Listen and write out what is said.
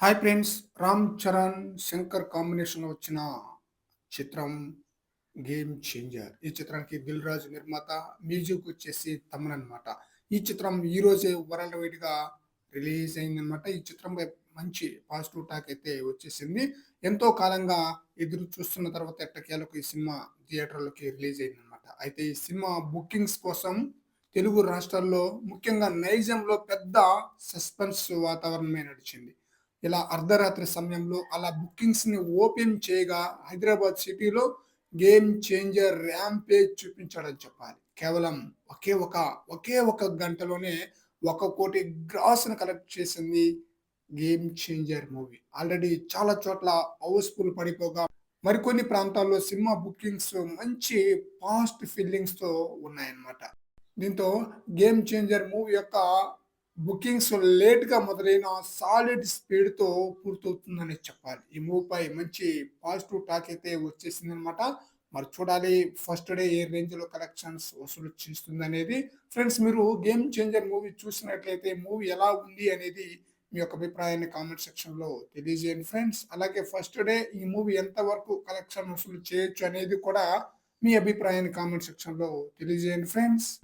Hi friends Ram Charan Shankar కాంబినేషన్లో వచ్చిన చిత్రం గేమ్ చేంజర్ ఈ చిత్రానికి దిల్ రాజు నిర్మాత మ్యూజిక్ వచ్చేసి తమన్ అనమాట ఈ చిత్రం ఈరోజే వరల్డ్ వైడ్గా రిలీజ్ అయిందనమాట ఈ చిత్రంపై మంచి పాజిటివ్ టాక్ అయితే వచ్చేసింది. ఎంతో కాలంగా ఎదురు చూస్తున్న తర్వాత ఎట్టకేలకు ఈ సినిమా థియేటర్లోకి రిలీజ్ అయిందనమాట అయితే ఈ సినిమా బుకింగ్స్ కోసం తెలుగు రాష్ట్రాల్లో ముఖ్యంగా నైజంలో పెద్ద సస్పెన్స్ వాతావరణమే నడిచింది. ఇలా అర్ధరాత్రి సమయంలో అలా బుకింగ్స్ని ఓపెన్ చేయగా హైదరాబాద్ సిటీలో గేమ్ చేంజర్ ర్యాంపేజ్ చూపించాడని చెప్పాలి. కేవలం ఒకే ఒక ఒకే ఒక గంటలోనే ఒక కోటి గ్రాస్ను కలెక్ట్ చేసింది గేమ్ చేంజర్ మూవీ. ఆల్రెడీ చాలా చోట్ల హౌస్ఫుల్ పడిపోగా మరికొన్ని ప్రాంతాల్లో సినిమా బుకింగ్స్ మంచి పాస్ట్ ఫీలింగ్స్తో ఉన్నాయన్నమాట. దీంతో గేమ్ చేంజర్ మూవీ యొక్క బుకింగ్స్ లేట్గా మొదలైన సాలిడ్ స్పీడ్తో పూర్తవుతుందని చెప్పాలి. ఈ మూవీ పై మంచి పాజిటివ్ టాక్ అయితే వచ్చేసింది అనమాట మరి చూడాలి ఫస్ట్ డే ఏ రేంజ్లో కలెక్షన్స్ వసూలు చేస్తుంది అనేది ఫ్రెండ్స్ మీరు గేమ్ చేంజర్ మూవీ చూసినట్లయితే మూవీ ఎలా ఉంది అనేది మీ యొక్క అభిప్రాయాన్ని కామెంట్ సెక్షన్లో తెలియజేయండి ఫ్రెండ్స్. అలాగే ఫస్ట్ డే ఈ మూవీ ఎంత వరకు కలెక్షన్ వసూలు చేయొచ్చు అనేది కూడా మీ అభిప్రాయాన్ని కామెంట్ సెక్షన్లో తెలియజేయండి ఫ్రెండ్స్.